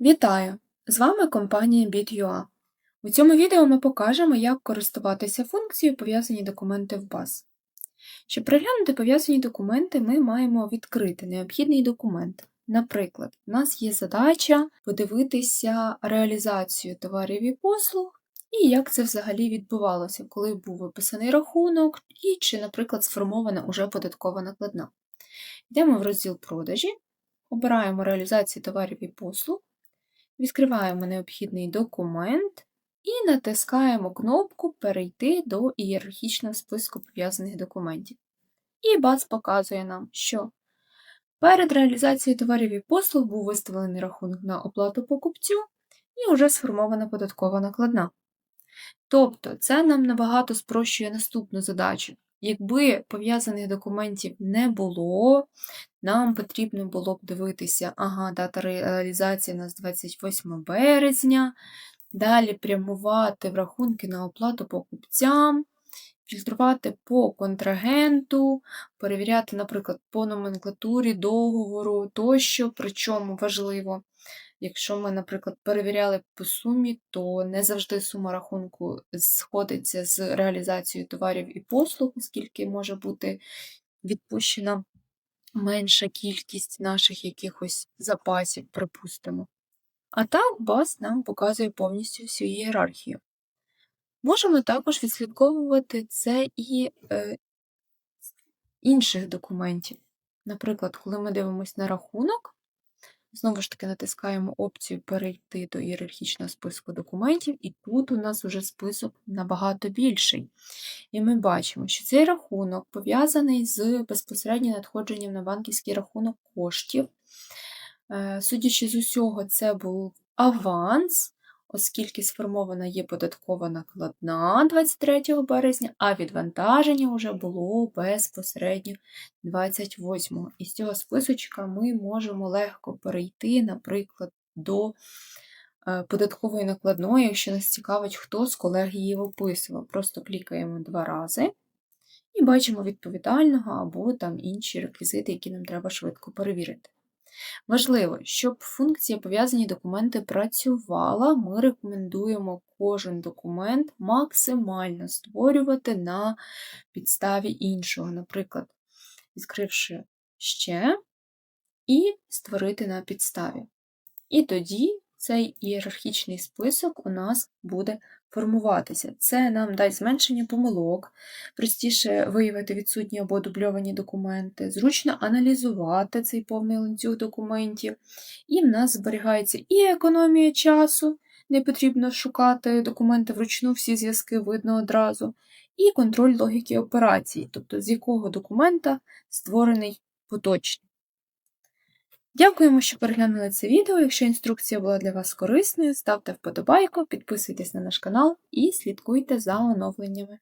Вітаю! З вами компанія BitUA. У цьому відео ми покажемо, як користуватися функцією пов'язані документи в баз. Щоб переглянути пов'язані документи, ми маємо відкрити необхідний документ. Наприклад, у нас є задача подивитися реалізацію товарів і послуг, і як це взагалі відбувалося, коли був виписаний рахунок, і чи, наприклад, сформована уже податкова накладна. Йдемо в розділ продажі, обираємо реалізацію товарів і послуг. Відкриваємо необхідний документ і натискаємо кнопку Перейти до ієрархічного списку пов'язаних документів. І бац показує нам, що перед реалізацією товарів і послуг був виставлений рахунок на оплату покупцю і вже сформована податкова накладна. Тобто, це нам набагато спрощує наступну задачу. Якби пов'язаних документів не було, нам потрібно було б дивитися, ага, дата реалізації у нас 28 березня, далі прямувати в рахунки на оплату покупцям, фільтрувати по контрагенту, перевіряти, наприклад, по номенклатурі договору тощо, причому важливо. Якщо ми, наприклад, перевіряли по сумі, то не завжди сума рахунку сходиться з реалізацією товарів і послуг, оскільки може бути відпущена менша кількість наших якихось запасів, припустимо. А так баз нам показує повністю всю ієрархію. Можемо також відслідковувати це і е, інших документів. Наприклад, коли ми дивимося на рахунок, знову ж таки натискаємо опцію Перейти до ієрархічного списку документів, і тут у нас вже список набагато більший. І ми бачимо, що цей рахунок пов'язаний з безпосереднім надходженням на банківський рахунок коштів. Е, судячи з усього, це був аванс, оскільки сформована є податкова накладна 23 березня, а відвантаження вже було безпосередньо 28. І з цього списочка ми можемо легко перейти, наприклад, до е, податкової накладної, якщо нас цікавить, хто з колег її описував. Просто клікаємо два рази. І бачимо відповідального або там інші реквізити, які нам треба швидко перевірити. Важливо, щоб функція пов'язані документи працювала, ми рекомендуємо кожен документ максимально створювати на підставі іншого. Наприклад, відкривши ще і створити на підставі. І тоді цей ієрархічний список у нас буде формуватися. Це нам дасть зменшення помилок, простіше виявити відсутні або дубльовані документи, зручно аналізувати цей повний ланцюг документів, і в нас зберігається і економія часу, не потрібно шукати документи вручну, всі зв'язки видно одразу, і контроль логіки операцій, тобто з якого документа створений поточний. Дякуємо, що переглянули це відео. Якщо інструкція була для вас корисною, ставте вподобайку, підписуйтесь на наш канал і слідкуйте за оновленнями.